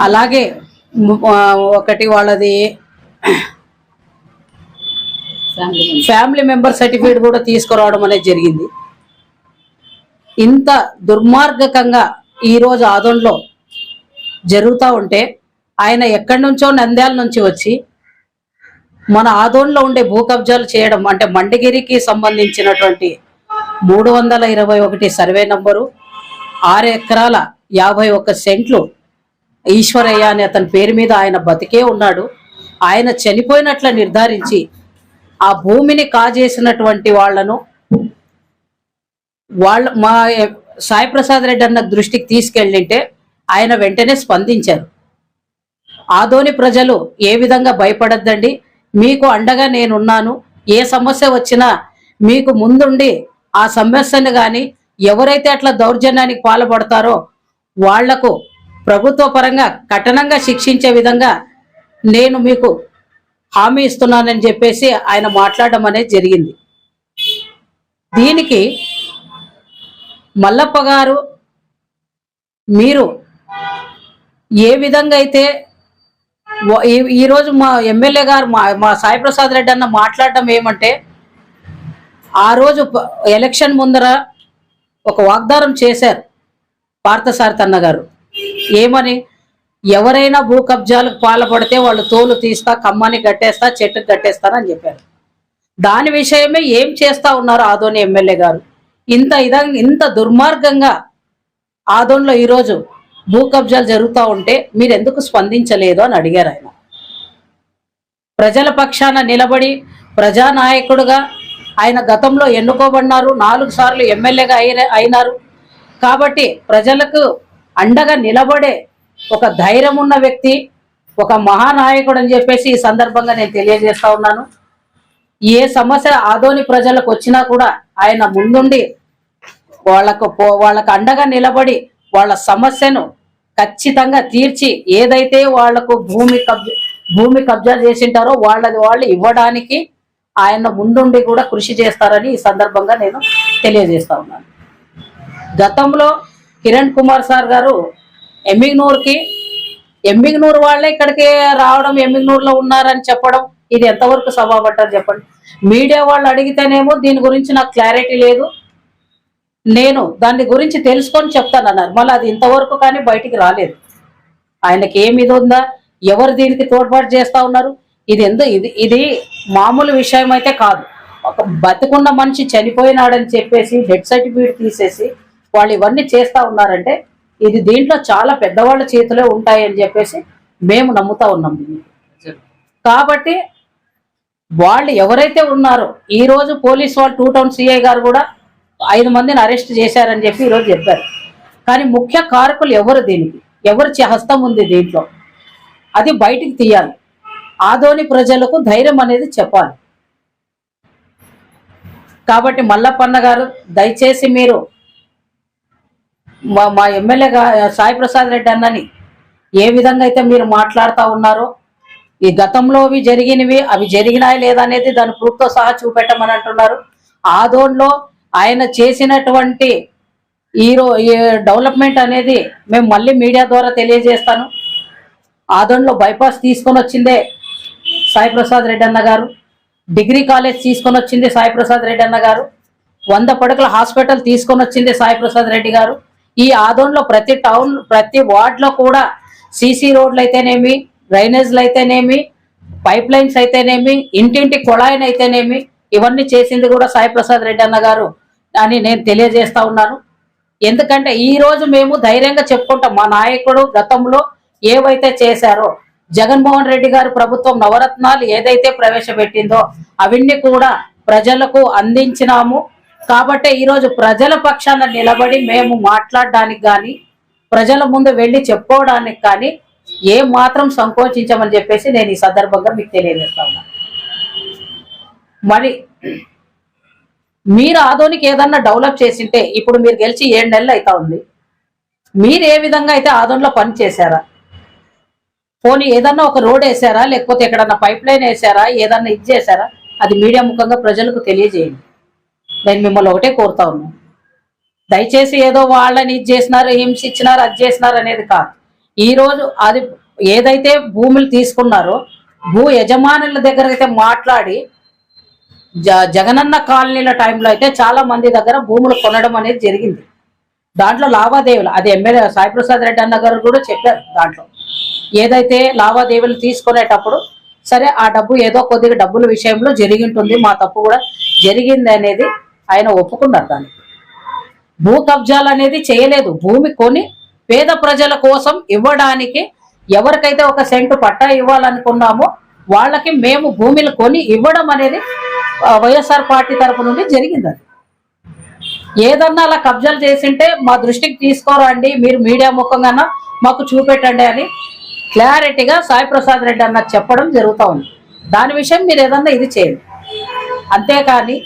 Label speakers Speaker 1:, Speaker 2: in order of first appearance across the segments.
Speaker 1: అలాగే ఒకటి వాళ్ళది ఫ్యామిలీ మెంబర్ సర్టిఫికేట్ కూడా తీసుకురావడం అనేది జరిగింది. ఇంత దుర్మార్గకంగా ఈరోజు ఆదోన్లో జరుగుతూ ఉంటే ఆయన ఎక్కడి నుంచో నంద్యాల నుంచి వచ్చి మన ఆదోన్లో ఉండే భూ కబ్జాలు చేయడం అంటే మండగిరికి సంబంధించినటువంటి మూడు వందల ఇరవై ఒకటి సర్వే నంబరు ఆరు ఎకరాల యాభై ఒక్క సెంట్లు ఈశ్వరయ్య అనే అతని పేరు మీద ఆయన బతికే ఉన్నాడు. ఆయన చనిపోయినట్ల నిర్ధారించి ఆ భూమిని కాజేసినటువంటి వాళ్ళను వాళ్ళ మా సాయి ప్రసాద్ రెడ్డి అన్న దృష్టికి తీసుకెళ్ళింటే ఆయన వెంటనే స్పందించారు. ఆదోని ప్రజలు ఏ విధంగా భయపడద్దండి? మీకు అండగా నేనున్నాను. ఏ సమస్య వచ్చినా మీకు ముందుండి ఆ సమస్యను కానీ ఎవరైతే అట్లా దౌర్జన్యానికి పాల్పడతారో వాళ్ళకు ప్రభుత్వ పరంగా కఠినంగా శిక్షించే విధంగా నేను మీకు హామీ ఇస్తున్నానని చెప్పేసి ఆయన మాట్లాడడం అనేది జరిగింది. దీనికి మల్లప్ప గారు మీరు ఏ విధంగా అయితే ఈ- ఈరోజు మా ఎమ్మెల్యే గారు మా మా సాయిప్రసాద్ రెడ్డి అన్న మాట్లాడడం ఏమంటే ఆ రోజు ప- ఎలక్షన్ ముందర ఒక వాగ్దానం చేశారు పార్థసారథి అన్న గారు. ఏమని? ఎవరైనా భూ కబ్జాలకు పాల్పడితే వాళ్ళు తోలు తీస్తా కమ్మని కట్టేస్తా చెట్టుకు కట్టేస్తానని చెప్పారు. దాని విషయమే ఏం చేస్తా ఉన్నారు ఆదోని ఎమ్మెల్యే గారు? ఇంత ఇదంగా ఇంత దుర్మార్గంగా ఆదోన్లో ఈరోజు భూ కబ్జాలు జరుగుతూ ఉంటే మీరు ఎందుకు స్పందించలేదు అని అడిగారు ఆయన. ప్రజల పక్షాన నిలబడి ప్రజానాయకుడుగా ఆయన గతంలో ఎన్నుకోబడినారు నాలుగు సార్లు ఎమ్మెల్యేగా అయిన అయినారు. కాబట్టి ప్రజలకు అండగా నిలబడే ఒక ధైర్యం ఉన్న వ్యక్తి ఒక మహానాయకుడు అని చెప్పేసి ఈ సందర్భంగా నేను తెలియజేస్తా ఉన్నాను. ఏ సమస్య ఆదోని ప్రజలకు వచ్చినా కూడా ఆయన ముందుండి వాళ్ళకు పో- వాళ్ళకు అండగా నిలబడి వాళ్ళ సమస్యను ఖచ్చితంగా తీర్చి ఏదైతే వాళ్ళకు భూమి కబ్జా భూమి కబ్జా చేసింటారో వాళ్ళది వాళ్ళు ఇవ్వడానికి ఆయన ముందుండి కూడా కృషి చేస్తారని ఈ సందర్భంగా నేను తెలియజేస్తా ఉన్నాను. గతంలో కిరణ్ కుమార్ సార్ గారు ఎమ్మిగ్నూర్కి. ఎమ్మిగ్నూర్ వాళ్ళే ఇక్కడికి రావడం ఎమ్మిగ్నూర్లో ఉన్నారని చెప్పడం ఇది ఎంతవరకు సభాపట్టారు చెప్పండి. మీడియా వాళ్ళు అడిగితేనేమో దీని గురించి నాకు క్లారిటీ లేదు. నేను దాని గురించి తెలుసుకొని చెప్తాను అన్నారు. మళ్ళీ అది ఇంతవరకు కానీ బయటికి రాలేదు. ఆయనకి ఏమి ఇది ఉందా? ఎవరు దీనికి తోడ్పాటు చేస్తా ఉన్నారు? ఇది ఎందు ఇది ఇది మామూలు విషయం అయితే కాదు. ఒక బతికున్న మనిషి చనిపోయినాడని చెప్పేసి డెత్ సర్టిఫికేట్ తీసేసి వాళ్ళు ఇవన్నీ చేస్తా ఉన్నారంటే ఇది దీంట్లో చాలా పెద్దవాళ్ళ చేతిలో ఉంటాయి అని చెప్పేసి మేము నమ్ముతా ఉన్నాం. దీన్ని కాబట్టి వాళ్ళు ఎవరైతే ఉన్నారో ఈ రోజు పోలీస్ వాళ్ళు టూ టౌన్ సిఐ గారు కూడా ఐదు మందిని అరెస్ట్ చేశారని చెప్పి ఈరోజు చెప్పారు. కానీ ముఖ్య కారకులు ఎవరు దీనికి? ఎవరు చే- హస్తం ఉంది దీంట్లో? అది బయటికి తీయాలి. ఆదోని ప్రజలకు ధైర్యం అనేది చెప్పాలి. కాబట్టి మల్లప్పన్న గారు దయచేసి మీరు మా మా ఎమ్మెల్యేగా సాయి ప్రసాద్ రెడ్డి అన్నని ఏ విధంగా అయితే మీరు మాట్లాడుతూ ఉన్నారో ఈ గతంలో అవి జరిగినవి అవి జరిగినాయి లేదా అనేది దాని ప్రూఫ్తో సహా చూపెట్టమని అంటున్నారు. ఆదోన్లో ఆయన చేసినటువంటి ఈరో ఈ డెవలప్మెంట్ అనేది మేము మళ్ళీ మీడియా ద్వారా తెలియజేస్తాను. ఆదోన్లో బైపాస్ తీసుకొని వచ్చిందే సాయి ప్రసాద్ రెడ్డి అన్న గారు. డిగ్రీ కాలేజ్ తీసుకొని వచ్చింది సాయి ప్రసాద్ రెడ్డి అన్న గారు. వంద పడకల హాస్పిటల్ తీసుకొని వచ్చింది సాయి ప్రసాద్ రెడ్డి గారు. ఈ ఆదోన్లో ప్రతి టౌన్ ప్రతి వార్డ్లో కూడా సీసీ రోడ్లు అయితేనేమి డ్రైనేజ్లు అయితేనేమి పైప్ లైన్స్ అయితేనేమి ఇంటింటి కొళాయిని అయితేనేమి ఇవన్నీ చేసింది కూడా సాయి ప్రసాద్ రెడ్డి అన్న గారు అని నేను తెలియజేస్తా ఉన్నాను. ఎందుకంటే ఈ రోజు మేము ధైర్యంగా చెప్పుకుంటాం మా నాయకుడు గతంలో ఏవైతే చేశారో జగన్మోహన్ రెడ్డి గారు ప్రభుత్వం నవరత్నాలు ఏదైతే ప్రవేశపెట్టిందో అవన్నీ కూడా ప్రజలకు అందించినాము. కాబట్టి ఈరోజు ప్రజల పక్షాన నిలబడి మేము మాట్లాడడానికి కానీ ప్రజల ముందు వెళ్ళి చెప్పుకోవడానికి కానీ ఏ మాత్రం సంకోచించమని చెప్పేసి నేను ఈ సందర్భంగా మీకు తెలియజేస్తా మరి మీరు ఆదోనికి ఏదన్నా డెవలప్ చేసింటే ఇప్పుడు మీరు గెలిచి ఏడు నెలలు అవుతా ఉంది. మీరు ఏ విధంగా అయితే ఆదోన్లో పని చేశారా? పోనీ ఏదన్నా ఒక రోడ్ వేసారా లేకపోతే ఎక్కడన్నా పైప్ లైన్ వేసారా ఏదన్నా ఇది చేశారా? అది మీడియా ముఖంగా ప్రజలకు తెలియజేయండి. నేను మిమ్మల్ని ఒకటే కోరుతా ఉన్నాను దయచేసి ఏదో వాళ్ళని ఇది చేసినారు హింస ఇచ్చినారు అది చేసినారు అనేది కాదు. ఈ రోజు అది ఏదైతే భూములు తీసుకున్నారో భూ యజమానుల దగ్గర అయితే మాట్లాడి జ జగనన్న కాలనీల టైంలో అయితే చాలా మంది దగ్గర భూములు కొనడం అనేది జరిగింది. దాంట్లో లావాదేవీలు అది ఎమ్మెల్యే సాయిప్రసాద్ రెడ్డి అన్న గారు కూడా చెప్పారు దాంట్లో. ఏదైతే లావాదేవీలు తీసుకునేటప్పుడు సరే ఆ డబ్బు ఏదో కొద్దిగా డబ్బుల విషయంలో జరిగి ఉంటుంది మా తప్పు కూడా జరిగింది అనేది ఆయన ఒప్పుకున్నారు దాన్ని. భూ కబ్జాలు అనేది చేయలేదు. భూమి కొని పేద ప్రజల కోసం ఇవ్వడానికి ఎవరికైతే ఒక సెంటు పట్టా ఇవ్వాలనుకున్నామో వాళ్ళకి మేము భూమిని కొని ఇవ్వడం అనేది వైఎస్ఆర్ పార్టీ తరపు నుండి జరిగింది అది. ఏదన్నా అలా కబ్జాలు చేసింటే మా దృష్టికి తీసుకోరండి మీరు మీడియా ముఖంగా మాకు చూపెట్టండి అని క్లారిటీగా సాయి ప్రసాద్ రెడ్డి అన్న చెప్పడం జరుగుతూ ఉంది. దాని విషయం మీరు ఏదన్నా ఇది చేయండి. అంతేకాని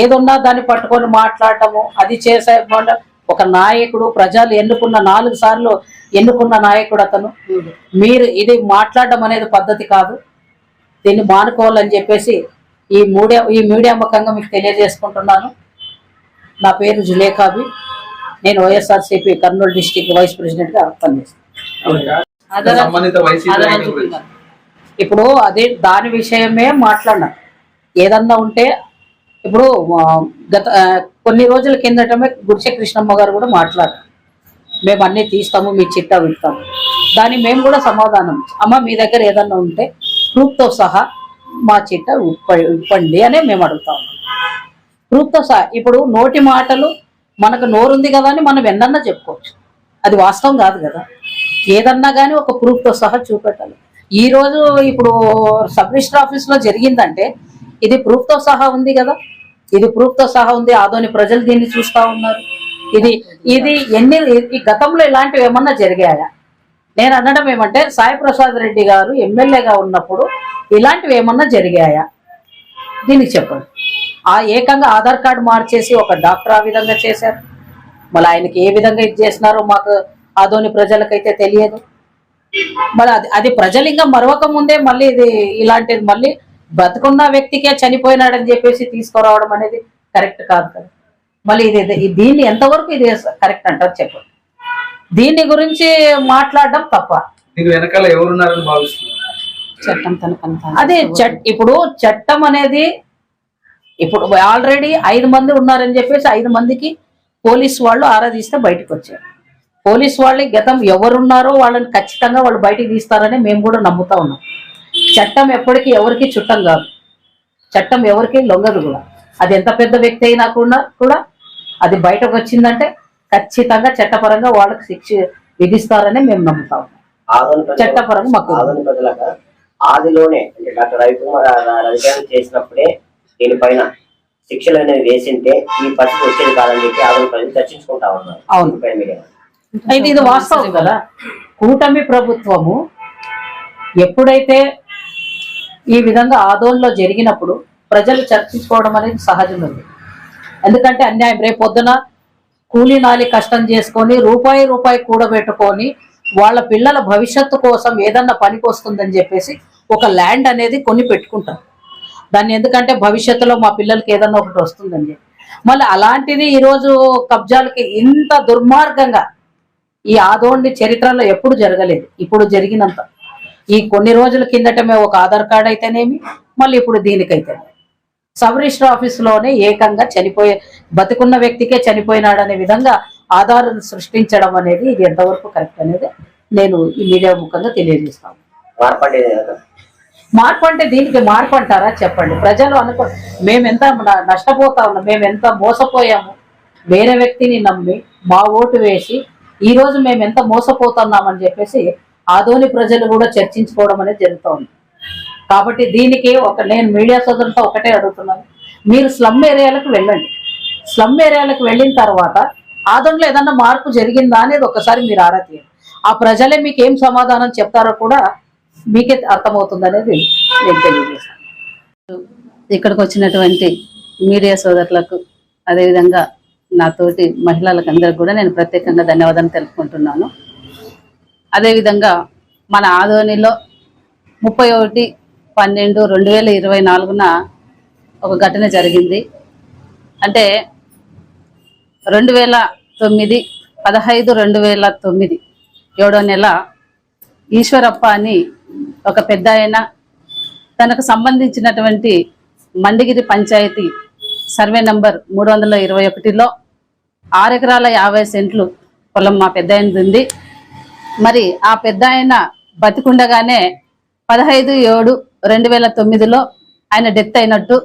Speaker 1: ఏదున్నా దాన్ని పట్టుకొని మాట్లాడటము అది చేసే ఒక నాయకుడు ప్రజలు ఎన్నుకున్న నాలుగు సార్లు ఎన్నుకున్న నాయకుడు అతను. మీరు ఇది మాట్లాడడం అనేది పద్ధతి కాదు. దీన్ని మానుకోవాలని చెప్పేసి ఈ మీడియా ఈ మీడియా ముఖంగా మీకు తెలియజేసుకుంటున్నాను. నా పేరు జులేఖాబి. నేను వైఎస్ఆర్సీపీ కర్నూలు డిస్టిక్ వైస్ ప్రెసిడెంట్గా పనిచేస్తాను. ఇప్పుడు అదే దాని విషయమే మాట్లాడినా. ఏదన్నా ఉంటే ఇప్పుడు గత కొన్ని రోజుల కిందటమే గుడిసె కృష్ణమ్మ గారు కూడా మాట్లాడారు. మేము అన్ని తీస్తాము మీ చిట్టా వింటాము దాన్ని మేము కూడా సమాధానం. అమ్మ మీ దగ్గర ఏదన్నా ఉంటే ప్రూఫ్తో సహా మా చిట్టా ఉప్ప ఇప్పండి అనే మేము అడుగుతాము ప్రూఫ్తో సహా ఇప్పుడు నోటి మాటలు మనకు నోరుంది కదా అని మనం ఎన్నన్నా చెప్పుకోవచ్చు. అది వాస్తవం కాదు కదా. ఏదన్నా కానీ ఒక ప్రూఫ్తో సహా చూపెట్టాలి. ఈ రోజు ఇప్పుడు సబ్ రిజిస్టర్ ఆఫీస్లో జరిగిందంటే ఇది ప్రూఫ్తో సహా ఉంది కదా? ఇది ప్రూఫ్తో సహా ఉంది. ఆదోని ప్రజలు దీన్ని చూస్తా ఉన్నారు. ఇది ఇది ఎన్ని ఈ గతంలో ఇలాంటివి ఏమన్నా జరిగాయా? నేను అనడం ఏమంటే సాయి ప్రసాద్ రెడ్డి గారు ఎమ్మెల్యేగా ఉన్నప్పుడు ఇలాంటివి ఏమన్నా జరిగాయా? దీనికి చెప్పండి. ఆ ఏకంగా ఆధార్ కార్డు మార్చేసి ఒక డాక్టర్ ఆ విధంగా చేశారు. మళ్ళీ ఆయనకి ఏ విధంగా ఇది చేసినారో మాకు ఆదోని ప్రజలకైతే తెలియదు. మరి అది అది ప్రజలు ఇంకా మరొక ముందే మళ్ళీ ఇది ఇలాంటిది మళ్ళీ బతుకున్న వ్యక్తికే చనిపోయినాడని చెప్పేసి తీసుకురావడం అనేది కరెక్ట్ కాదు కదా. మళ్ళీ ఇది ఇది- దీన్ని ఎంతవరకు ఇది కరెక్ట్ అంటారు చెప్పండి. దీని గురించి మాట్లాడడం తప్ప.
Speaker 2: వెనకాల ఎవరున్నారని భావిస్తున్నారు?
Speaker 3: చట్టం తన
Speaker 1: అదే చట్ ఇప్పుడు చట్టం అనేది ఇప్పుడు ఆల్రెడీ ఐదు మంది ఉన్నారని చెప్పేసి ఐదు మందికి పోలీస్ వాళ్ళు ఆరాధిస్తే బయటకు వచ్చారు. పోలీస్ వాళ్ళు గతం ఎవరున్నారో వాళ్ళని ఖచ్చితంగా వాళ్ళు బయటికి తీస్తారని మేము కూడా నమ్ముతా ఉన్నాం. చట్టం ఎప్పటికీ ఎవరికి చుట్టం కాదు. చట్టం ఎవరికి లొంగదు కూడా. అది ఎంత పెద్ద వ్యక్తి అయినా కూడా కూడా అది బయటకు వచ్చిందంటే ఖచ్చితంగా చట్టపరంగా వాళ్ళకి శిక్ష విధిస్తారని మేము నమ్ముతా. చట్టపరంగా మాకు
Speaker 4: ఆదిలోనే అంటే డాక్టర్ రవికుమార్ చేసినప్పుడే దీనిపైన శిక్షలు అనేది వేసింటే ఈ పరిస్థితి వచ్చేది కాదని చెప్పి ఆదోని ప్రజలు చర్చించుకుంటా ఉన్నారు.
Speaker 1: అవును. అయితే ఇది వాస్తవం కదా. కూటమి ప్రభుత్వము ఎప్పుడైతే ఈ విధంగా ఆదోళనలో జరిగినప్పుడు ప్రజలు చర్చించుకోవడం అనేది సహజమైంది. ఎందుకంటే అన్యాయం రేపు పొద్దున కూలీనాలి కష్టం చేసుకొని రూపాయి రూపాయి కూడబెట్టుకొని వాళ్ళ పిల్లల భవిష్యత్తు కోసం ఏదన్నా పనికి వస్తుందని చెప్పేసి ఒక ల్యాండ్ అనేది కొని పెట్టుకుంటారు. దాన్ని ఎందుకంటే భవిష్యత్తులో మా పిల్లలకి ఏదన్నా ఒకటి వస్తుందని చెప్పి. మళ్ళీ అలాంటిది ఈరోజు కబ్జాలకి ఇంత దుర్మార్గంగా ఈ ఆదోండి చరిత్రలో ఎప్పుడు జరగలేదు. ఇప్పుడు జరిగినంత ఈ కొన్ని రోజుల కిందటమే ఒక ఆధార్ కార్డ్ అయితేనేమి మళ్ళీ ఇప్పుడు దీనికైతే సబ్ రిజిస్టర్ ఆఫీసులోనే ఏకంగా చనిపోయే బతికున్న వ్యక్తికే చనిపోయినాడనే విధంగా ఆధారం సృష్టించడం అనేది ఇది ఎంతవరకు కరెక్ట్ అనేది నేను ఈ మీడియా ముఖంగా తెలియజేస్తాను. మార్పు అంటే దీనికి మార్పు అంటారా? చెప్పండి. ప్రజలు అనుకో మేమెంత నష్టపోతా ఉన్నాం మేము ఎంత మోసపోయాము వేరే వ్యక్తిని నమ్మి మా ఓటు వేసి ఈ రోజు మేము ఎంత మోసపోతున్నామని చెప్పేసి ఆదోని ప్రజలు కూడా చర్చించుకోవడం అనేది జరుగుతోంది. కాబట్టి దీనికి ఒక నేను మీడియా సోదరులతో ఒకటే అడుగుతున్నాను. మీరు స్లమ్ ఏరియాలకు వెళ్ళండి. స్లమ్ ఏరియాలకు వెళ్ళిన తర్వాత ఆదోనిలో ఏదన్నా మార్పు జరిగిందా అనేది ఒకసారి మీరు ఆరా తీయండి. ఆ ప్రజలే మీకు ఏం సమాధానం చెప్తారో కూడా మీకే అర్థమవుతుంది అనేది నేను తెలియజేస్తాను.
Speaker 3: ఇక్కడికి వచ్చినటువంటి మీడియా సోదరులకు అదేవిధంగా నాతోటి మహిళలకు అందరికి కూడా నేను ప్రత్యేకంగా ధన్యవాదాలు తెలుపుకుంటున్నాను. అదేవిధంగా మన ఆదోనిలో ముప్పై ఒకటి పన్నెండు రెండు వేల ఇరవై నాలుగున ఒక ఘటన జరిగింది. అంటే రెండు వేల తొమ్మిది పదహైదు రెండు వేల తొమ్మిది ఏడో నెల ఈశ్వరప్ప అని ఒక పెద్ద ఆయన తనకు సంబంధించినటువంటి మండిగిరి పంచాయతీ సర్వే నంబర్ మూడు వందల ఇరవై ఒకటిలో ఆరు ఎకరాల యాభై సెంట్లు పొలం మా పెద్ద ఉంది. మరి ఆ పెద్ద ఆయన బతికుండగానే పదహైదు ఏడు రెండు వేల తొమ్మిదిలో ఆయన డెత్ అయినట్టు.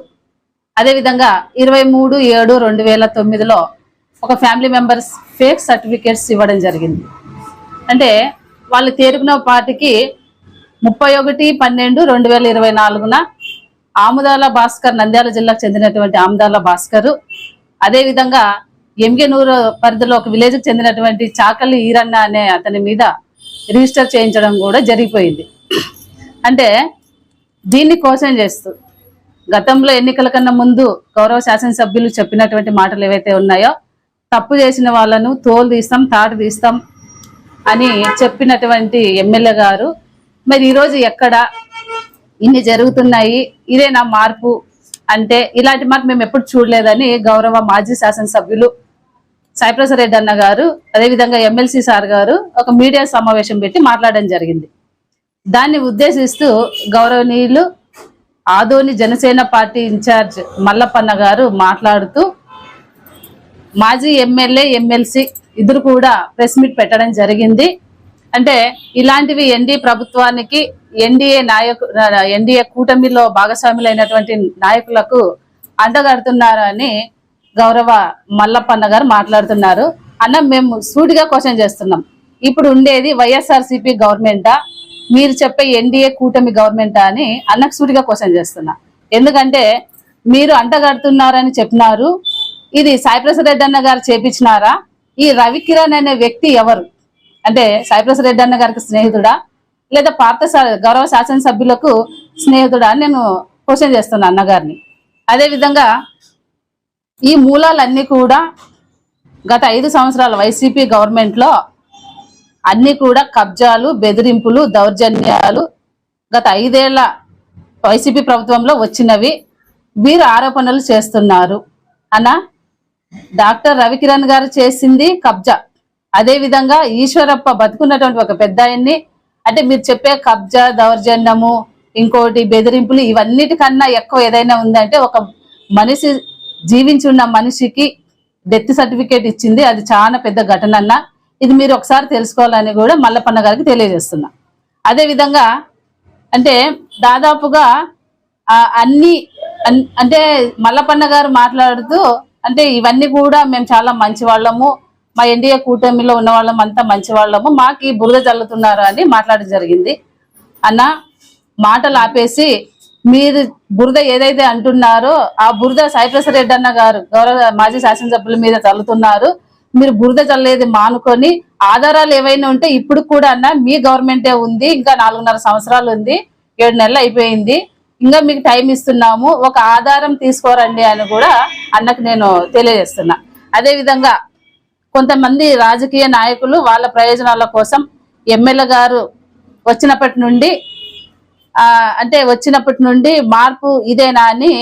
Speaker 3: అదేవిధంగా ఇరవై మూడు ఏడు రెండు వేల తొమ్మిదిలో ఒక ఫ్యామిలీ మెంబర్స్ ఫేక్ సర్టిఫికేట్స్ ఇవ్వడం జరిగింది. అంటే వాళ్ళు తేరుకున్న పాటికి ముప్పై ఒకటి పన్నెండు రెండు వేల ఇరవై నాలుగున ఆముదాల భాస్కర్ నంద్యాల జిల్లాకు చెందినటువంటి ఆముదాల భాస్కర్ అదేవిధంగా ఎంగెనూరు పరిధిలో ఒక విలేజ్కి చెందినటువంటి చాకలి ఈరన్న అనే అతని మీద రిజిస్టర్ చేయించడం కూడా జరిగిపోయింది. అంటే దీన్ని క్వశ్చన్ చేస్తూ గతంలో ఎన్నికల కన్నా ముందు గౌరవ శాసనసభ్యులు చెప్పినటువంటి మాటలు ఏవైతే ఉన్నాయో తప్పు చేసిన వాళ్ళను తోలు తీస్తాం తాటు తీస్తాం అని చెప్పినటువంటి ఎమ్మెల్యే గారు మరి ఈరోజు ఎక్కడ? ఇన్ని జరుగుతున్నాయి ఇదే నా మార్పు అంటే ఇలాంటి మార్పు మేము ఎప్పుడు చూడలేదని గౌరవ మాజీ శాసనసభ్యులు సాయిప్రసాద్ రెడ్డి అన్న గారు అదేవిధంగా ఎమ్మెల్సీ సార్ గారు ఒక మీడియా సమావేశం పెట్టి మాట్లాడడం జరిగింది. దాన్ని ఉద్దేశిస్తూ గౌరవనీయులు ఆదోని జనసేన పార్టీ ఇన్ఛార్జ్ మల్లప్పన్న గారు మాట్లాడుతూ మాజీ ఎమ్మెల్యే ఎమ్మెల్సీ ఇద్దరు కూడా ప్రెస్ మీట్ పెట్టడం జరిగింది. అంటే ఇలాంటివి ఎన్డీ ప్రభుత్వానికి ఎన్డీఏ నాయకు ఎన్డీఏ కూటమిలో భాగస్వాములైనటువంటి నాయకులకు అండగడుతున్నారని గౌరవ మల్లప్పన్న గారు మాట్లాడుతున్నారు. అన్న మేము సూటిగా క్వశ్చన్ చేస్తున్నాం. ఇప్పుడు ఉండేది వైఎస్ఆర్సీపీ గవర్నమెంటా? మీరు చెప్పే ఎన్డీఏ కూటమి గవర్నమెంటా అని అన్నకు సూటిగా క్వశ్చన్ చేస్తున్నా. ఎందుకంటే మీరు అంటగడుతున్నారని చెప్పినారు. ఇది సాయిప్రసాద్ రెడ్డి అన్న గారు చేపించినారా? ఈ రవికిరణ్ అనే వ్యక్తి ఎవరు? అంటే సాయిప్రసాద్ రెడ్డి అన్న గారికి స్నేహితుడా? లేదా పార్త గౌరవ శాసనసభ్యులకు స్నేహితుడా అని నేను క్వశ్చన్ చేస్తున్నా అన్నగారిని. అదే విధంగా ఈ మూలాలన్నీ కూడా గత ఐదు సంవత్సరాల వైసీపీ గవర్నమెంట్లో అన్నీ కూడా కబ్జాలు బెదిరింపులు దౌర్జన్యాలు గత ఐదేళ్ళ వైసీపీ ప్రభుత్వంలో వచ్చినవి. వీరు ఆరోపణలు చేస్తున్నారు. అన్న డాక్టర్ రవికిరణ్ గారు చేసింది కబ్జా. అదే విధంగా ఈశ్వరప్ప బతుకున్నటువంటి ఒక పెద్ద ఆయన్ని అంటే మీరు చెప్పే కబ్జా దౌర్జన్యము ఇంకోటి బెదిరింపులు ఇవన్నిటికన్నా ఎక్కువ ఏదైనా ఉందంటే ఒక మనిషి జీవించి ఉన్న మనిషికి డెత్ సర్టిఫికేట్ ఇచ్చింది. అది చాలా పెద్ద ఘటన అన్న. ఇది మీరు ఒకసారి తెలుసుకోవాలని కూడా మల్లపన్న గారికి తెలియజేస్తున్నా. అదే విధంగా అంటే దాదాపుగా అన్ని అన్- అంటే మల్లపన్న గారు మాట్లాడుతూ అంటే ఇవన్నీ కూడా మేము చాలా మంచి వాళ్ళము మా ఎన్డీఏ కూటమిలో ఉన్న వాళ్ళం అంతా మంచి వాళ్ళము మాకు ఈ బురద చల్లుతున్నారు అని మాట్లాడడం జరిగింది. అన్న మాటలు ఆపేసి మీరు బురద ఏదైతే అంటున్నారో ఆ బురద సాయిప్రసాద్ రెడ్డి అన్న గారు గౌరవ మాజీ శాసనసభ్యుల మీద చల్లుతున్నారు. మీరు బురద చల్లేది మానుకొని ఆధారాలు ఏవైనా ఉంటే ఇప్పుడు కూడా అన్న మీ గవర్నమెంటే ఉంది ఇంకా నాలుగున్నర సంవత్సరాలు ఉంది ఏడు నెలలు అయిపోయింది. ఇంకా మీకు టైం ఇస్తున్నాము ఒక ఆధారం తీసుకోరండి అని కూడా అన్నకు నేను తెలియజేస్తున్నా. అదేవిధంగా కొంతమంది రాజకీయ నాయకులు వాళ్ళ ప్రయోజనాల కోసం ఎమ్మెల్యే గారు వచ్చినప్పటి నుండి అంటే వచ్చినప్పటి నుండి మార్పు ఇదేనా అని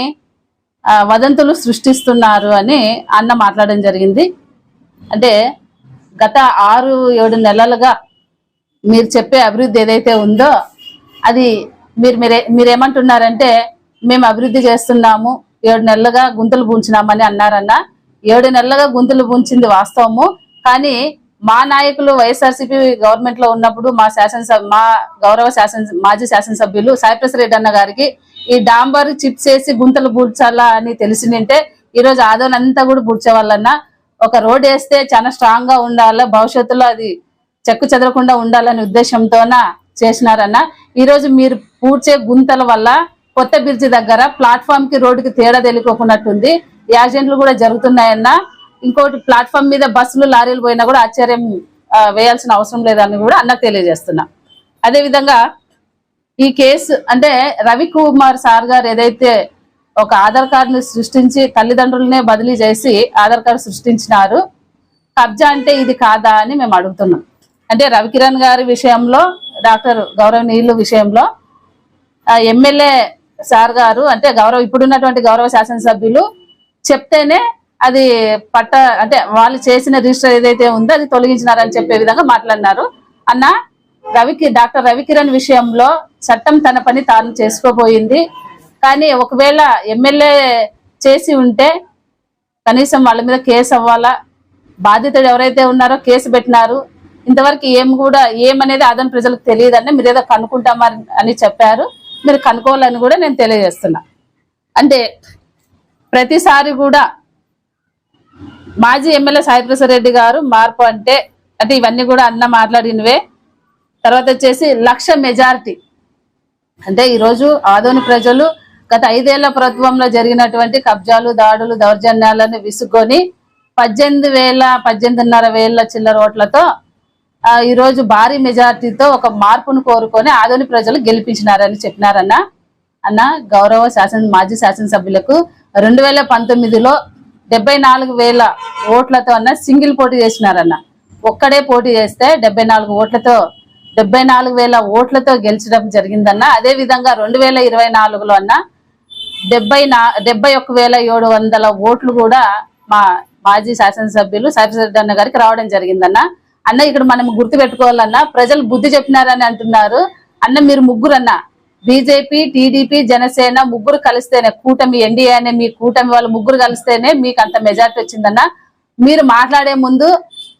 Speaker 3: వదంతులు సృష్టిస్తున్నారు అని అన్న మాట్లాడడం జరిగింది. అంటే గత ఆరు ఏడు నెలలుగా మీరు చెప్పే అభివృద్ధి ఏదైతే ఉందో అది మీరు మీరే మీరేమంటున్నారంటే మేము అభివృద్ధి చేస్తున్నాము ఏడు నెలలుగా గుంతలు పూంచినామని అన్నారన్న. ఏడు నెలలుగా గుంతలు పూంచింది వాస్తవము కానీ మా నాయకులు వైఎస్ఆర్సీపీ గవర్నమెంట్లో ఉన్నప్పుడు మా శాసనసభ మా గౌరవ శాసన మాజీ శాసనసభ్యులు సాయిప్రసాద్ రెడ్డి అన్న గారికి ఈ డాంబర్ చిప్స్ వేసి గుంతలు పూడ్చాలా అని తెలిసిందంటే ఈ రోజు ఆదోనంతా కూడా పూడ్చేవాళ్ళన్నా ఒక రోడ్ వేస్తే చాలా స్ట్రాంగ్గా ఉండాలి భవిష్యత్తులో అది చెక్కు చెదరకుండా ఉండాలనే ఉద్దేశంతోన చేసినారన్న. ఈ రోజు మీరు పూడ్చే గుంతల వల్ల కొత్త బ్రిడ్జి దగ్గర ప్లాట్ఫామ్కి రోడ్డుకి తేడా తెలియకోకున్నట్టుంది. యాక్సిడెంట్లు కూడా జరుగుతున్నాయన్న. ఇంకోటి ప్లాట్ఫామ్ మీద బస్సులు లారీలు పోయినా కూడా ఆశ్చర్యం వేయాల్సిన అవసరం లేదని కూడా అన్నకు తెలియజేస్తున్నా. అదే విధంగా ఈ కేసు అంటే రవి కుమార్ సార్ గారు ఏదైతే ఒక ఆధార్ కార్డుని సృష్టించి తల్లిదండ్రులనే బదిలీ చేసి ఆధార్ కార్డు సృష్టించినారు కబ్జా అంటే ఇది కాదా అని మేము అడుగుతున్నాం. అంటే రవికిరణ్ గారి విషయంలో డాక్టర్ గౌరవనీయులు విషయంలో ఎమ్మెల్యే సార్ గారు అంటే గౌరవ ఇప్పుడున్నటువంటి గౌరవ శాసనసభ్యులు చెప్తేనే అది పట్ట అంటే వాళ్ళు చేసిన రిజిస్టర్ ఏదైతే ఉందో అది తొలగించినారని చెప్పే విధంగా మాట్లాడినారు. అన్న రవికి డాక్టర్ రవికిరణ్ విషయంలో చట్టం తన పని తాను చేసుకోబోయింది. కానీ ఒకవేళ ఎమ్మెల్యే చేసి ఉంటే కనీసం వాళ్ళ మీద కేసు అవ్వాలా? బాధితుడు ఎవరైతే ఉన్నారో కేసు పెట్టినారు. ఇంతవరకు ఏం కూడా ఏమనేది అదన ప్రజలకు తెలియదండి మీరు ఏదో కనుక్కుంటామని అని చెప్పారు. మీరు కనుక్కోవాలని కూడా నేను తెలియజేస్తున్నా. అంటే ప్రతిసారి కూడా మాజీ ఎమ్మెల్యే సాయిప్రసాద్ రెడ్డి గారు మార్పు అంటే అంటే ఇవన్నీ కూడా అన్న మాట్లాడినవే. తర్వాత వచ్చేసి లక్ష మెజారిటీ. అంటే ఈరోజు ఆదోని ప్రజలు గత ఐదేళ్ళ ప్రభుత్వంలో జరిగినటువంటి కబ్జాలు దాడులు దౌర్జన్యాలను విసుక్కొని పద్దెనిమిది వేల పద్దెనిమిదిన్నర వేల చిల్లర ఓట్లతో ఈరోజు భారీ మెజారిటీతో ఒక మార్పును కోరుకొని ఆదోని ప్రజలు గెలిపించినారని చెప్పినారన్న. అన్న గౌరవ శాసన మాజీ శాసనసభ్యులకు రెండు వేల పంతొమ్మిదిలో డెబ్బై నాలుగు వేల ఓట్లతో అన్న సింగిల్ పోటీ చేసినారన్న. ఒక్కడే పోటీ చేస్తే డెబ్బై నాలుగు ఓట్లతో డెబ్బై నాలుగు వేల ఓట్లతో గెలిచడం జరిగిందన్న. అదే విధంగా రెండు వేల ఇరవై నాలుగులో అన్న డెబ్బై నా డెబ్బై ఒక్క వేల ఏడు వందల ఓట్లు కూడా మా మాజీ శాసనసభ్యులు సాయిప్రసాద్ అన్న గారికి రావడం జరిగిందన్న. అన్న ఇక్కడ మనం గుర్తు పెట్టుకోవాలన్న ప్రజలు బుద్ధి చెప్పినారని అంటున్నారు. అన్న మీరు ముగ్గురు అన్న బీజేపీ టీడీపీ జనసేన ముగ్గురు కలిస్తేనే కూటమి ఎన్డీఏ అనే మీ కూటమి వాళ్ళు ముగ్గురు కలిస్తేనే మీకు అంత మెజార్టీ వచ్చిందన్న. మీరు మాట్లాడే ముందు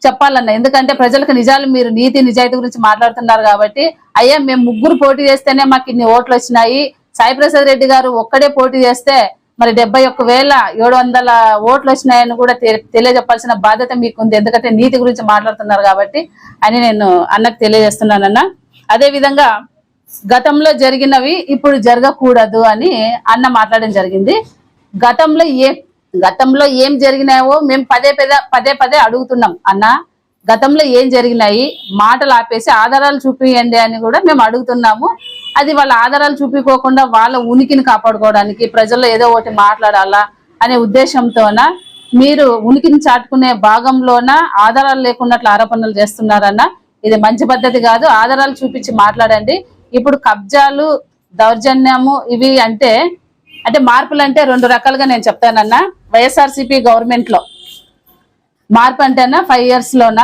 Speaker 3: చెప్పాలన్న. ఎందుకంటే ప్రజలకు నిజాలు మీరు నీతి నిజాయితీ గురించి మాట్లాడుతున్నారు కాబట్టి. అయ్యా మేము ముగ్గురు పోటీ చేస్తేనే మాకు ఇన్ని ఓట్లు వచ్చినాయి. సాయి ప్రసాద్ రెడ్డి గారు ఒక్కడే పోటీ చేస్తే మరి డెబ్బై ఒక్క వేల ఏడు వందల ఓట్లు వచ్చినాయని కూడా తెలియజెప్పాల్సిన బాధ్యత మీకు ఉంది ఎందుకంటే నీతి గురించి మాట్లాడుతున్నారు కాబట్టి అని నేను అన్నకు తెలియజేస్తున్నానన్న. అదే విధంగా గతంలో జరిగినవి ఇప్పుడు జరగకూడదు అని అన్న మాట్లాడడం జరిగింది. గతంలో ఏ గతంలో ఏం జరిగినాయో మేము పదే పదే పదే పదే అడుగుతున్నాం అన్న. గతంలో ఏం జరిగినాయి? మాటలు ఆపేసి ఆధారాలు చూపియండి అని కూడా మేము అడుగుతున్నాము. అది వాళ్ళ ఆధారాలు చూపించుకోకుండా వాళ్ళ ఉనికిని కాపాడుకోవడానికి ప్రజల్లో ఏదో ఒకటి మాట్లాడాలా అనే ఉద్దేశంతోన మీరు ఉనికిని చాటుకునే భాగంలోన ఆధారాలు లేకున్నట్లు ఆరోపణలు చేస్తున్నారన్న. ఇది మంచి పద్ధతి కాదు. ఆధారాలు చూపించి మాట్లాడండి. ఇప్పుడు కబ్జాలు దౌర్జన్యము ఇవి అంటే అంటే మార్పులు అంటే రెండు రకాలుగా నేను చెప్తానన్నా. వైఎస్ఆర్సిపి గవర్నమెంట్లో మార్పు అంటేనా ఫైవ్ ఇయర్స్ లోన?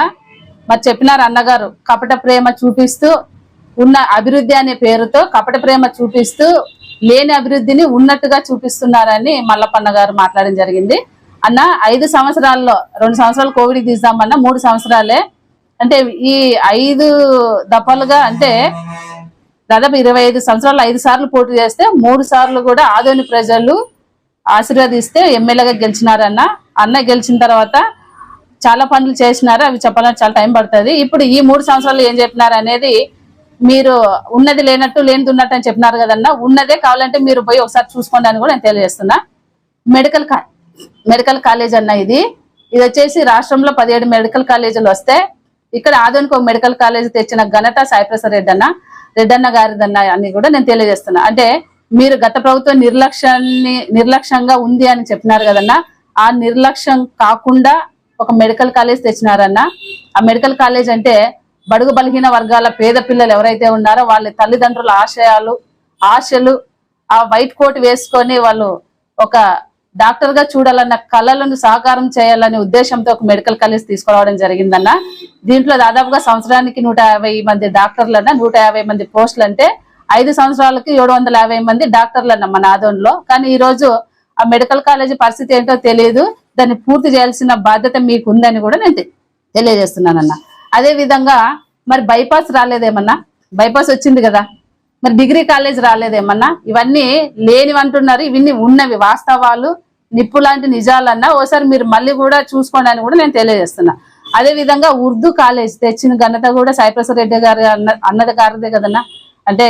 Speaker 3: మరి చెప్పినారు అన్నగారు కపట ప్రేమ చూపిస్తూ ఉన్న అభివృద్ధి అనే పేరుతో కపట ప్రేమ చూపిస్తూ లేని అభివృద్ధిని ఉన్నట్టుగా చూపిస్తున్నారని మల్లప్పన్న గారు మాట్లాడడం జరిగింది. అన్న ఐదు సంవత్సరాల్లో రెండు సంవత్సరాలు కోవిడ్ తీద్దామన్నా మూడు సంవత్సరాలే. అంటే ఈ ఐదు దఫలుగా అంటే దాదాపు ఇరవై ఐదు సంవత్సరాలు ఐదు సార్లు పోటీ చేస్తే మూడు సార్లు కూడా ఆదోని ప్రజలు ఆశీర్వదిస్తే ఎమ్మెల్యేగా గెలిచినారన్న. అన్న గెలిచిన తర్వాత చాలా పనులు చేసినారు అవి చెప్పాలంటే చాలా టైం పడుతుంది. ఇప్పుడు ఈ మూడు సంవత్సరాలు ఏం చెప్పినారు అనేది మీరు ఉన్నది లేనట్టు లేనిది ఉన్నట్టు అని చెప్పినారు కదన్న. ఉన్నదే కావాలంటే మీరు పోయి ఒకసారి చూసుకోండి అని కూడా నేను తెలియజేస్తున్నా. మెడికల్ మెడికల్ కాలేజ్ అన్న ఇది. ఇది వచ్చేసి రాష్ట్రంలో పదిహేడు మెడికల్ కాలేజీలు వస్తే ఇక్కడ ఆధునిక ఒక మెడికల్ కాలేజ్ తెచ్చిన ఘనత సాయిప్రసాద్ రెడ్డి అన్న. రెడ్డన్న గారిదన్న అని కూడా నేను తెలియజేస్తున్నా. అంటే మీరు గత ప్రభుత్వం నిర్లక్ష్యాన్ని నిర్లక్ష్యంగా ఉంది అని చెప్పినారు కదన్నా ఆ నిర్లక్ష్యం కాకుండా ఒక మెడికల్ కాలేజ్ తెచ్చినారన్న ఆ మెడికల్ కాలేజ్ అంటే బడుగు బలహీన వర్గాల పేద పిల్లలు ఎవరైతే ఉన్నారో వాళ్ళ తల్లిదండ్రుల ఆశయాలు ఆశలు ఆ వైట్ కోట్ వేసుకొని వాళ్ళు ఒక డాక్టర్గా చూడాలన్న కళలను సాకారం చేయాలనే ఉద్దేశంతో ఒక మెడికల్ కాలేజ్ తీసుకురావడం జరిగిందన్న. దీంట్లో దాదాపుగా సంవత్సరానికి నూట యాభై మంది డాక్టర్లన్న నూట యాభై మంది పోస్టులు అంటే ఐదు సంవత్సరాలకి ఏడు వందల యాభై మంది డాక్టర్లన్న మన ఆదోన్లో. కానీ ఈ రోజు ఆ మెడికల్ కాలేజ్ పరిస్థితి ఏంటో తెలియదు. దాన్ని పూర్తి చేయాల్సిన బాధ్యత మీకు ఉందని కూడా నేను తె- తెలియజేస్తున్నానన్న. అదే విధంగా మరి బైపాస్ రాలేదేమన్నా? బైపాస్ వచ్చింది కదా. మరి డిగ్రీ కాలేజ్ రాలేదేమన్నా? ఇవన్నీ లేనివంటున్నారు ఇవన్నీ ఉన్నవి. వాస్తవాలు నిప్పు లాంటి నిజాలన్నా ఓసారి మీరు మళ్ళీ కూడా చూసుకోండి అని కూడా నేను తెలియజేస్తున్నా. అదే విధంగా ఉర్దూ కాలేజ్ తెచ్చిన ఘనత కూడా సాయిప్రసాద్ రెడ్డి గారు అన్న అన్నది గారిదే కదన్నా? అంటే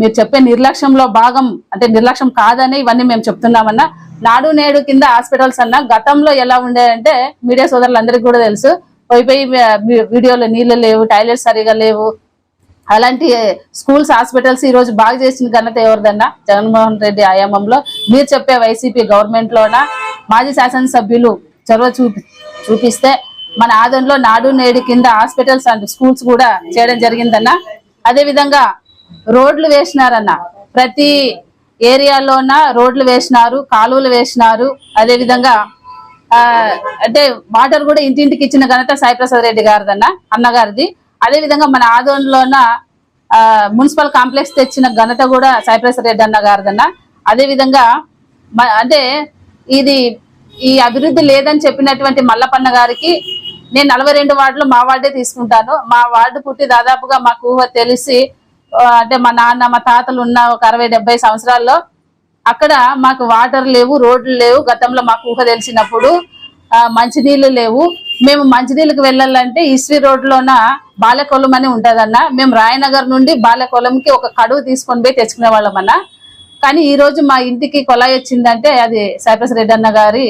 Speaker 3: మీరు చెప్పే నిర్లక్ష్యంలో భాగం అంటే నిర్లక్ష్యం కాదని ఇవన్నీ మేము చెప్తున్నామన్నా. నాడు నేడు కింద హాస్పిటల్స్ అన్న గతంలో ఎలా ఉండేదంటే మీడియా సోదరులందరికీ కూడా తెలుసు. పోయి పోయి వీడియోలో నీళ్ళు లేవు టాయిలెట్స్ సరిగా లేవు అలాంటి స్కూల్స్ హాస్పిటల్స్ ఈ రోజు బాగా చేసిన ఘనత ఎవరిదన్నా? జగన్మోహన్ రెడ్డి ఆయామంలో. మీరు చెప్పే వైసీపీ గవర్నమెంట్ లోన మాజీ శాసనసభ్యులు చొరవ చూపి చూపిస్తే మన ఆదంలో నాడు నేడు కింద హాస్పిటల్స్ అండ్ స్కూల్స్ కూడా చేయడం జరిగిందన్న? అదే విధంగా రోడ్లు వేసినారన్న. ప్రతి ఏరియాలోన రోడ్లు వేసినారు కాలువలు వేసినారు. అదే విధంగా ఆ అంటే వాటర్ కూడా ఇంటింటికి ఇచ్చిన ఘనత సాయిప్రసాద్ రెడ్డి గారిదన్న అన్నగారిది. అదే విధంగా మన ఆదోన్లోన ఆ, మున్సిపల్ కాంప్లెక్స్ తెచ్చిన ఘనత కూడా సాయిప్రసాద్ రెడ్డి అన్న గారిదన్న. అదే విధంగా అంటే ఇది ఈ అభివృద్ధి లేదని చెప్పినటువంటి మల్లపన్న గారికి నేను నలభై రెండు వార్డులు మా వార్డే తీసుకుంటాను. మా వార్డు పుట్టి దాదాపుగా మాకు ఊహ తెలిసి అంటే మా నాన్న మా తాతలు ఉన్న ఒక అరవై డెబ్బై సంవత్సరాల్లో అక్కడ మాకు వాటర్ లేవు రోడ్లు లేవు. గతంలో మాకు ఊహ తెలిసినప్పుడు మంచినీళ్ళు లేవు. మేము మంచినీళ్ళకి వెళ్ళాలంటే ఈస్వి రోడ్లోన బాలకొలం అని ఉంటదన్న మేము రాయనగర్ నుండి బాలకొలంకి ఒక కడువు తీసుకొని పోయి తెచ్చుకునే వాళ్ళమన్నా. కానీ ఈ రోజు మా ఇంటికి కొలాయి వచ్చిందంటే అది సైప్రస్ రెడ్డి అన్న గారి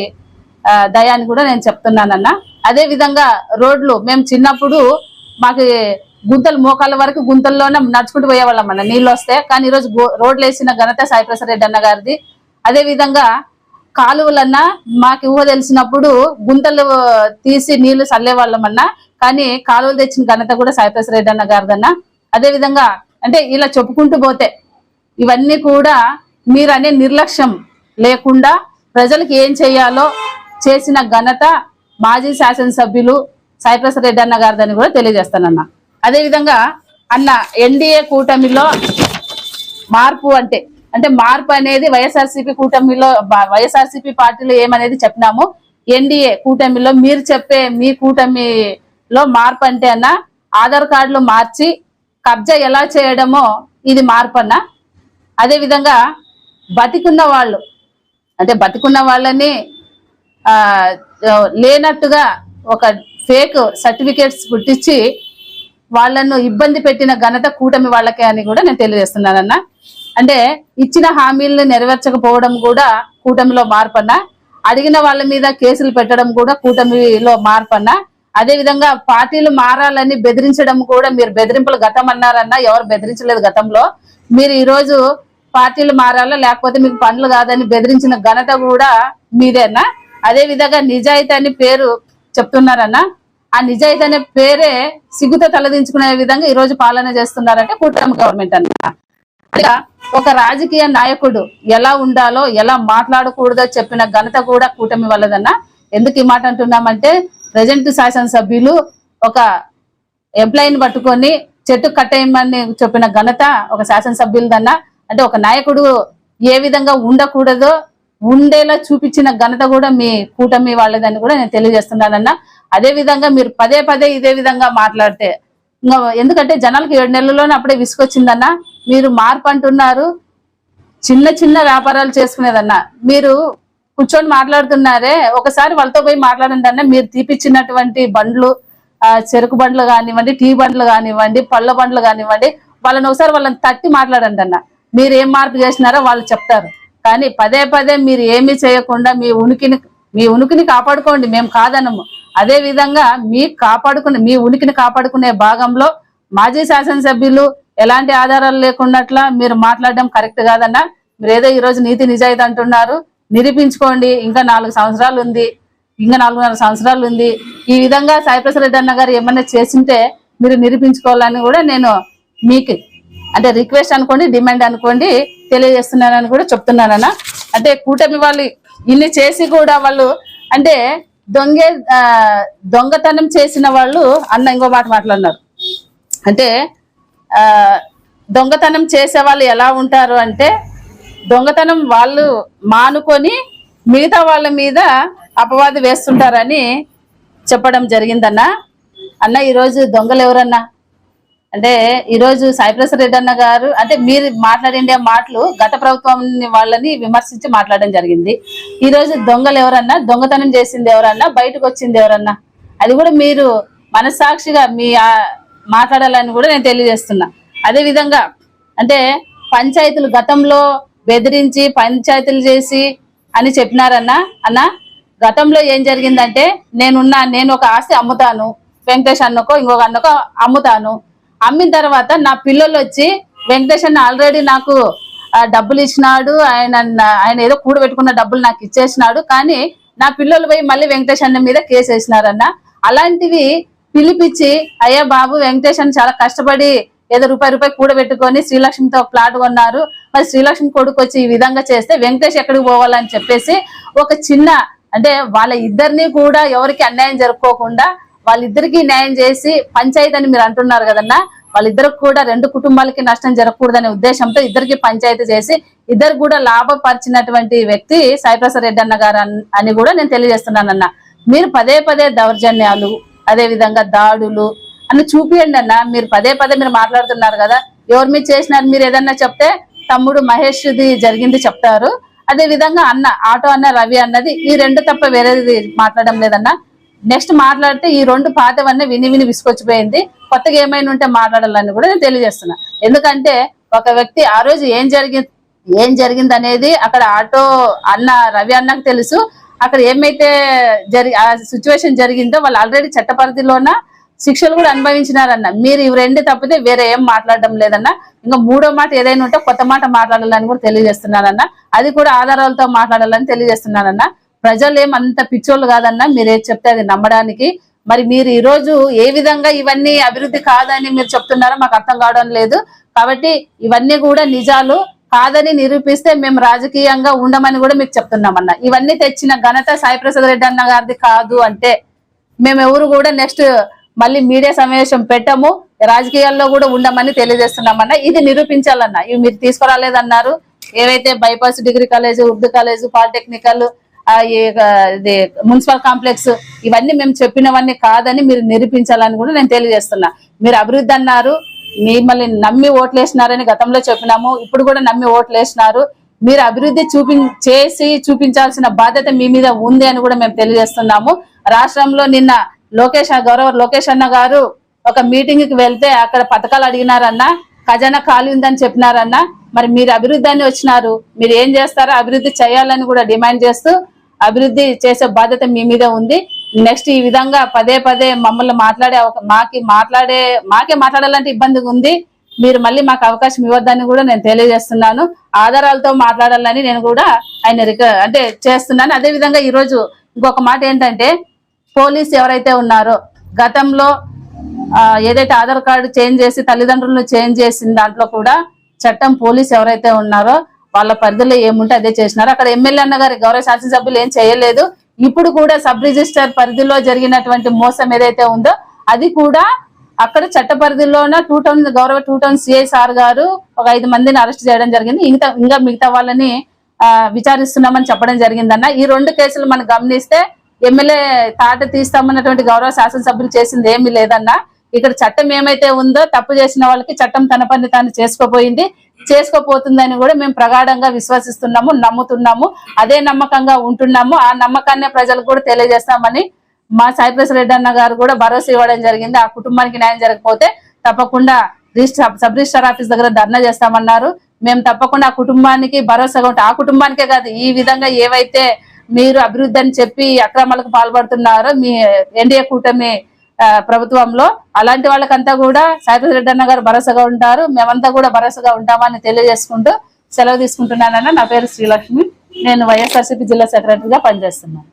Speaker 3: దయాన్ని అని కూడా నేను చెప్తున్నానన్న. అదే విధంగా రోడ్లు మేము చిన్నప్పుడు మాకు గుంతలు మోకాళ్ళ వరకు గుంతల్లోనే నడుచుకుంటూ పోయేవాళ్ళం అన్న నీళ్ళు వస్తే కానీ ఈరోజు రోడ్లు వేసిన ఘనత సాయిప్రసాద్ రెడ్డి అన్న గారిది. అదే విధంగా కాలువలన్నా మాకు ఊహ తెలిసినప్పుడు గుంతలు తీసి నీళ్ళు చల్లేవాళ్ళమన్నా కానీ కాలువలు తెచ్చిన ఘనత కూడా సాయిప్రసాద్ రెడ్డి అన్న గారిదన్నా. అదే విధంగా అంటే ఇలా చెప్పుకుంటూ పోతే ఇవన్నీ కూడా మీరు అనే నిర్లక్ష్యం లేకుండా ప్రజలకు ఏం చేయాలో చేసిన ఘనత మాజీ శాసనసభ్యులు సాయిప్రసాద్ రెడ్డి అన్న గారిదని కూడా తెలియజేస్తానన్న. అదేవిధంగా అన్న ఎన్డీఏ కూటమిలో మార్పు అంటే అంటే మార్పు అనేది వైఎస్ఆర్సీపీ కూటమిలో వైఎస్ఆర్సీపీ పార్టీలో ఏమనేది చెప్పినాము. ఎన్డీఏ కూటమిలో మీరు చెప్పే మీ కూటమిలో మార్పు అంటే అన్న ఆధార్ కార్డులు మార్చి కబ్జా ఎలా చేయడమో ఇది మార్పు అన్న. అదే విధంగా బతికున్న వాళ్ళు అంటే బతికున్న వాళ్ళని లేనట్టుగా ఒక ఫేక్ సర్టిఫికేట్స్ పుట్టించి వాళ్ళను ఇబ్బంది పెట్టిన ఘనత కూటమి వాళ్ళకే అని కూడా నేను తెలియజేస్తున్నానన్నా. అంటే ఇచ్చిన హామీలను నెరవేర్చకపోవడం కూడా కూటమిలో మార్పన్న. అడిగిన వాళ్ళ మీద కేసులు పెట్టడం కూడా కూటమిలో మార్పన్న. అదే విధంగా పార్టీలు మారాలని బెదిరించడం కూడా మీరు బెదిరింపులు గతం అన్నారన్న ఎవరు బెదిరించలేదు గతంలో. మీరు ఈ రోజు పార్టీలు మారాలా లేకపోతే మీకు పనులు కాదని బెదిరించిన ఘనత కూడా మీదేనా? అదే విధంగా నిజాయితీ అని పేరు చెప్తున్నారన్న. ఆ నిజాయితీ అనే పేరే సిగ్గుతో తలదించుకునే విధంగా ఈ రోజు పాలన చేస్తున్నారంటే కూటమి గవర్నమెంట్ అన్న. ఒక రాజకీయ నాయకుడు ఎలా ఉండాలో ఎలా మాట్లాడకూడదో చెప్పిన ఘనత కూడా కూటమి వల్లదన్న ఎందుకు ఈ మాట అంటున్నామంటే ప్రజెంట్ శాసనసభ్యులు ఒక ఎంప్లాయీని పట్టుకొని చెట్టు కట్టేయమని చెప్పిన ఘనత ఒక శాసనసభ్యులదన్న. అంటే ఒక నాయకుడు ఏ విధంగా ఉండకూడదో ఉండేలా చూపించిన ఘనత కూడా మీ కూటమి వాళ్ళదని కూడా నేను తెలియజేస్తున్నానన్నా. అదే విధంగా మీరు పదే పదే ఇదే విధంగా మాట్లాడితే ఎందుకంటే జనాలకు ఏడు నెలల్లోనే అప్పుడే విసుకొచ్చిందన్న మీరు మార్పు అంటున్నారు. చిన్న చిన్న వ్యాపారాలు చేసుకునేదన్న. మీరు కూర్చొని మాట్లాడుతున్నారే. ఒకసారి వాళ్ళతో పోయి మాట్లాడండి అన్న. మీరు తీపిచ్చినటువంటి బండ్లు చెరుకు బండ్లు కానివ్వండి టీ బండ్లు కానివ్వండి పళ్ళ బండ్లు కానివ్వండి వాళ్ళని ఒకసారి వాళ్ళని తట్టి మాట్లాడండి అన్న. మీరు ఏం మార్పు చేసినారో వాళ్ళు చెప్తారు. కానీ పదే పదే మీరు ఏమీ చేయకుండా మీ ఉనికిని మీ ఉనికిని కాపాడుకోండి. మేము కాదనము. అదే విధంగా మీ కాపాడుకునే మీ ఉనికిని కాపాడుకునే భాగంలో మాజీ శాసనసభ్యులు ఎలాంటి ఆధారాలు లేకున్నట్లా మీరు మాట్లాడడం కరెక్ట్ కాదన్నా మీరు ఏదో ఈ రోజు నీతి నిజాయితీ అంటున్నారు నిరూపించుకోండి ఇంకా నాలుగు సంవత్సరాలు ఉంది ఇంకా నాలుగున్నర సంవత్సరాలు ఉంది. ఈ విధంగా సాయిప్రసాద్ రెడ్డి అన్న గారు ఏమన్నా చేసింటే మీరు నిరూపించుకోవాలని కూడా నేను మీకు అంటే రిక్వెస్ట్ అనుకోండి డిమాండ్ అనుకోండి తెలియజేస్తున్నానని కూడా చెప్తున్నానన్నా. అంటే కూటమి వాళ్ళు ఇన్ని చేసి కూడా వాళ్ళు అంటే దొంగే దొంగతనం చేసిన వాళ్ళు అన్న ఇంకో మాట మాట్లాడినారు. అంటే దొంగతనం చేసే వాళ్ళు ఎలా ఉంటారు అంటే దొంగతనం వాళ్ళు మానుకొని మిగతా వాళ్ళ మీద అపవాది వేస్తుంటారని చెప్పడం జరిగిందన్న. అన్న ఈరోజు దొంగలు ఎవరన్నా? అంటే ఈరోజు సాయిప్రసాద్ రెడ్డన్న గారు అంటే మీరు మాట్లాడిండే మాటలు గత ప్రభుత్వం వాళ్ళని విమర్శించి మాట్లాడడం జరిగింది. ఈ రోజు దొంగలు ఎవరన్నా దొంగతనం చేసింది ఎవరన్నా బయటకు వచ్చింది ఎవరన్నా అది కూడా మీరు మనస్సాక్షిగా మీ మాట్లాడాలని కూడా నేను తెలియజేస్తున్నా. అదే విధంగా అంటే పంచాయతీలు గతంలో బెదిరించి పంచాయతీలు చేసి అని చెప్పినారన్నా అన్న గతంలో ఏం జరిగిందంటే నేనున్నా నేను ఒక ఆస్తి అమ్ముతాను వెంకటేష్ అన్నకో ఇంకొక అన్నకో అమ్ముతాను అమ్మిన తర్వాత నా పిల్లలు వచ్చి వెంకటేష్ అన్న ఆల్రెడీ నాకు డబ్బులు ఇచ్చినాడు. ఆయన ఆయన ఏదో కూడబెట్టుకున్న డబ్బులు నాకు ఇచ్చేసినాడు. కానీ నా పిల్లలు పోయి మళ్ళీ వెంకటేష్ అన్న మీద కేసు వేసినారన్న. అలాంటివి పిలిపించి అయ్యా బాబు వెంకటేష్ అన్న చాలా కష్టపడి ఏదో రూపాయి రూపాయి కూడబెట్టుకొని శ్రీలక్ష్మితో ప్లాట్ కొన్నారు. మరి శ్రీలక్ష్మి కొడుకు వచ్చి ఈ విధంగా చేస్తే వెంకటేష్ ఎక్కడికి పోవాలని చెప్పేసి ఒక చిన్న అంటే వాళ్ళ ఇద్దరిని కూడా ఎవరికి అన్యాయం జరుపుకోకుండా వాళ్ళిద్దరికి న్యాయం చేసి పంచాయతీ అని మీరు అంటున్నారు కదన్నా వాళ్ళిద్దరికి కూడా రెండు కుటుంబాలకి నష్టం జరగకూడదనే ఉద్దేశంతో ఇద్దరికి పంచాయతీ చేసి ఇద్దరు కూడా లాభపరిచినటువంటి వ్యక్తి సాయిప్రసాద్ రెడ్డి అన్న గారు అని కూడా నేను తెలియజేస్తున్నానన్న. మీరు పదే పదే దౌర్జన్యాలు అదే విధంగా దాడులు అని చూపియండి అన్న. మీరు పదే పదే మీరు మాట్లాడుతున్నారు కదా ఎవరు మీరు చేసినారు మీరు ఏదన్నా చెప్తే తమ్ముడు మహేష్ది జరిగింది చెప్తారు. అదే విధంగా అన్న ఆటో అన్న రవి అన్నది ఈ రెండు తప్ప వేరేది మాట్లాడడం లేదన్నా నెక్స్ట్ మాట్లాడితే ఈ రెండు పాతవన్నీ విని విని విసుకొచ్చిపోయింది. కొత్తగా ఏమైనా ఉంటే మాట్లాడాలని కూడా నేను తెలియజేస్తున్నా. ఎందుకంటే ఒక వ్యక్తి ఆ రోజు ఏం జరిగింది ఏం జరిగింది అనేది అక్కడ ఆటో అన్న రవి అన్నకు తెలుసు. అక్కడ ఏమైతే జరి ఆ సిచ్యువేషన్ జరిగిందో వాళ్ళు ఆల్రెడీ చట్ట పరిధిలోన శిక్షలు కూడా అనుభవించినారన్న. మీరు ఇవి రెండు తప్పితే వేరే ఏం మాట్లాడడం లేదన్న. ఇంకా మూడో మాట ఏదైనా ఉంటే కొత్త మాట మాట్లాడాలని కూడా తెలియజేస్తున్నానన్న అది కూడా ఆధారాలతో మాట్లాడాలని తెలియజేస్తున్నానన్న ప్రజలు ఏమంత అంత పిచ్చోళ్ళు కాదన్న మీరు ఏది చెప్తే అది నమ్మడానికి. మరి మీరు ఈ రోజు ఏ విధంగా ఇవన్నీ అభివృద్ధి కాదని మీరు చెప్తున్నారో మాకు అర్థం కావడం లేదు. కాబట్టి ఇవన్నీ కూడా నిజాలు. కాదని నిరూపిస్తే మేము రాజకీయంగా ఉండమని కూడా మీకు చెప్తున్నామన్న. ఇవన్నీ తెచ్చిన ఘనత సాయి ప్రసాద్ రెడ్డి అన్న గారిది కాదు అంటే మేము ఎవరు కూడా నెక్స్ట్ మళ్ళీ మీడియా సమావేశం పెట్టము. రాజకీయాల్లో కూడా ఉండమని తెలియజేస్తున్నామన్న. ఇది నిరూపించాలన్న. ఇవి మీరు తీసుకురాలేదన్నారు. ఏవైతే bypass degree college Urdu college polytechnical ఇది మున్సిపల్ కాంప్లెక్స్ ఇవన్నీ మేము చెప్పినవన్నీ కాదని మీరు నిరూపించాలని కూడా నేను తెలియజేస్తున్నా. మీరు అభివృద్ధి అన్నారు మిమ్మల్ని నమ్మి ఓట్లేసినారని గతంలో చెప్పినాము ఇప్పుడు కూడా నమ్మి ఓట్లేసినారు. మీరు అభివృద్ధి చూపి చేసి చూపించాల్సిన బాధ్యత మీ మీద ఉంది అని కూడా మేము తెలియజేస్తున్నాము. రాష్ట్రంలో నిన్న లోకేష్ గౌరవ లోకేష్ అన్న గారు ఒక మీటింగ్కి వెళ్తే అక్కడ పథకాలు అడిగినారన్న ఖజానా ఖాళీ ఉందని చెప్పినారన్న మరి మీరు అభివృద్ధి అని వచ్చినారు మీరు ఏం చేస్తారో అభివృద్ధి చేయాలని కూడా డిమాండ్ చేస్తూ అభివృద్ధి చేసే బాధ్యత మీ మీద ఉంది. నెక్స్ట్ ఈ విధంగా పదే పదే మమ్మల్ని మాట్లాడే మాకి మాట్లాడే మాకే మాట్లాడాలంటే ఇబ్బందిగా ఉంది. మీరు మళ్ళీ మాకు అవకాశం ఇవ్వద్దని కూడా నేను తెలియజేస్తున్నాను. ఆధారాలతో మాట్లాడాలని నేను కూడా ఆయన అంటే చేస్తున్నాను. అదే విధంగా ఈరోజు ఇంకొక మాట ఏంటంటే పోలీస్ ఎవరైతే ఉన్నారో గతంలో ఏదైతే ఆధార్ కార్డు చేంజ్ చేసి తల్లిదండ్రులను చేంజ్ చేసిన దాంట్లో కూడా చట్టం పోలీస్ ఎవరైతే ఉన్నారో వాళ్ళ పరిధిలో ఏముంటే అదే చేసినారు. అక్కడ ఎమ్మెల్యే అన్న గారి గౌరవ శాసనసభ్యులు ఏం చేయలేదు. ఇప్పుడు కూడా సబ్ రిజిస్టర్ పరిధిలో జరిగినటువంటి మోసం ఏదైతే ఉందో అది కూడా అక్కడ చట్ట పరిధిలోన టూ టౌన్ గౌరవ two town CI sir garu ఒక ఐదు మందిని అరెస్ట్ చేయడం జరిగింది. ఇంకా ఇంకా మిగతా వాళ్ళని విచారిస్తున్నామని చెప్పడం జరిగిందన్న. ఈ రెండు కేసులు మనం గమనిస్తే ఎమ్మెల్యే తాట తీస్తామన్నటువంటి గౌరవ శాసనసభ్యులు చేసింది ఏమీ లేదన్నా. ఇక్కడ చట్టం ఏమైతే ఉందో తప్పు చేసిన వాళ్ళకి చట్టం తన పని తాను చేసుకోపోయింది చేసుకోపోతుందని కూడా మేము ప్రగాఢంగా విశ్వసిస్తున్నాము నమ్ముతున్నాము అదే నమ్మకంగా ఉంటున్నాము. ఆ నమ్మకాన్నే ప్రజలకు కూడా తెలియజేస్తామని మా సాయిప్రస్ రెడ్డి అన్న గారు కూడా భరోసా ఇవ్వడం జరిగింది. ఆ కుటుంబానికి న్యాయం జరగకపోతే తప్పకుండా రిజిస్టర్ సబ్ రిజిస్టర్ ఆఫీస్ దగ్గర ధర్నా చేస్తామన్నారు. మేము తప్పకుండా ఆ కుటుంబానికి భరోసాగా ఉంటాం ఆ కుటుంబానికే కాదు ఈ విధంగా ఏవైతే మీరు అభివృద్ధి అని చెప్పి అక్రమాలకు పాల్పడుతున్నారో మీ ఎన్డీఏ కూటమి ప్రభుత్వంలో. అలాంటి వాళ్ళకంతా కూడా సాయిప్రస్ రెడ్డి అన్న గారు భరోసాగా ఉంటారు. మేమంతా కూడా భరోసాగా ఉంటామని తెలియజేసుకుంటూ సెలవు తీసుకుంటున్నానన్న నా పేరు శ్రీలక్ష్మి. నేను వైఎస్ఆర్సీపీ జిల్లా సెక్రటరీగా పనిచేస్తున్నాను.